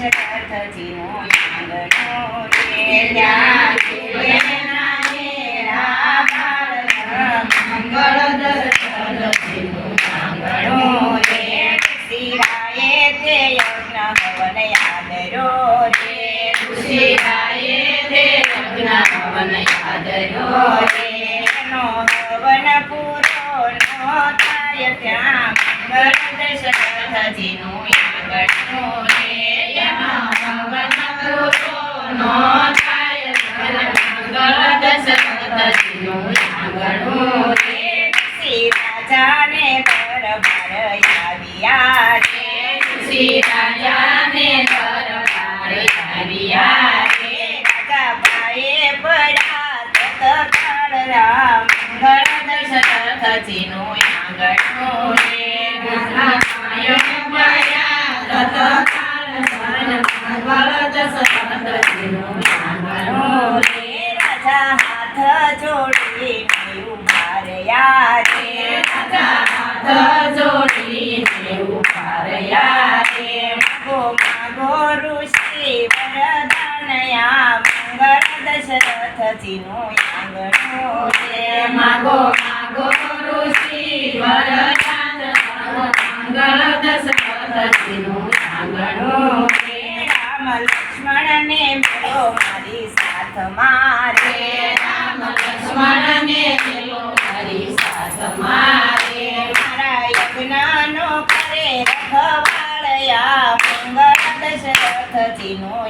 દશરથજીનું આંગણું ત્યાં મંગળ દશરથજીનું આંગણું રે શિવાય તે યજ્ઞ પૂરો નો થાય ત્યાં મંગળ દશરથજીનું આંગણું રે હવન પૂરો નો થાય મંગળ દશરથજીનું આંગણું રામ મંગળ દર્શન થતી નું આંગણું દશરથજીનું આંગણું મેળો સાથ મારે રામ મારે. મારા યજ્ઞનો કરે રખવાળયા મંગળ દશરથજીનું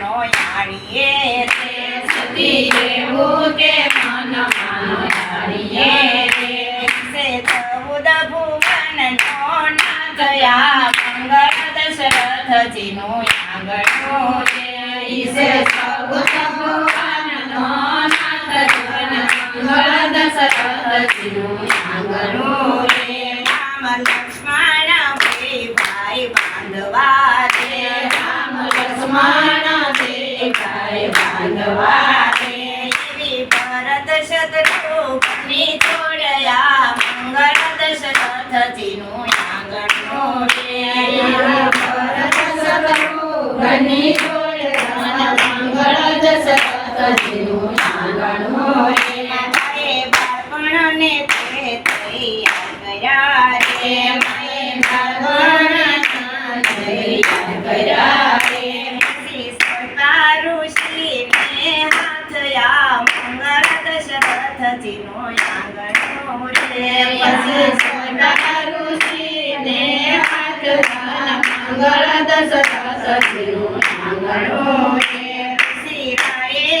મન યાળીએ રે. સતી એવું તે મન માનો ધારીએ રે સે ચૌદ ભુવન નો નાથયા મંગળ દશરથજીનું આંગણું રે ઈસે સૌ ભગવાનનો નાથ જન મંગળ દશરથજીનું આંગણું રે લક્ષ્મણ ભાઈ બાંધવા રામ લક્ષ્મણ દેખાય બાંધવા રે એવી ભરત શત્રુઘ્ની જોડયા મંગળ દશરથજીનું આંગણું રે. ભરત શત્રુઘ્ની જોડે મંગળ દશરથજીનું આંગણું રે બાળપણને તે રે કર્યા રે શ્રી સરકાર ઋષિને હાથ યા મંગળ દશરથજીનું આંગણું રે પછી સોના ઋષિને હાથ ધન મંગળ દશરથજીનું આંગણું રે શિરાએ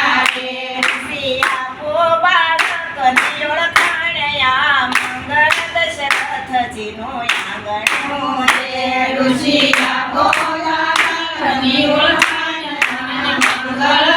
બોલા ખની ઓળખાણ મંગળ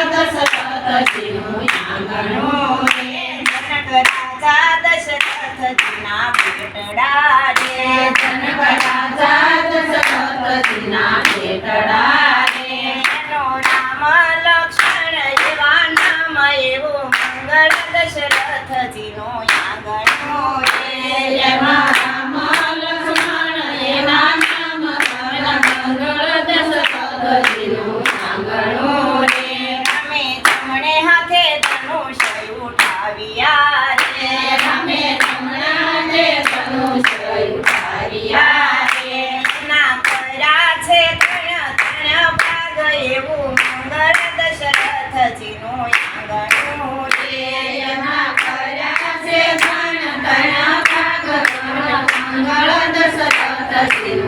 દશરથજીનું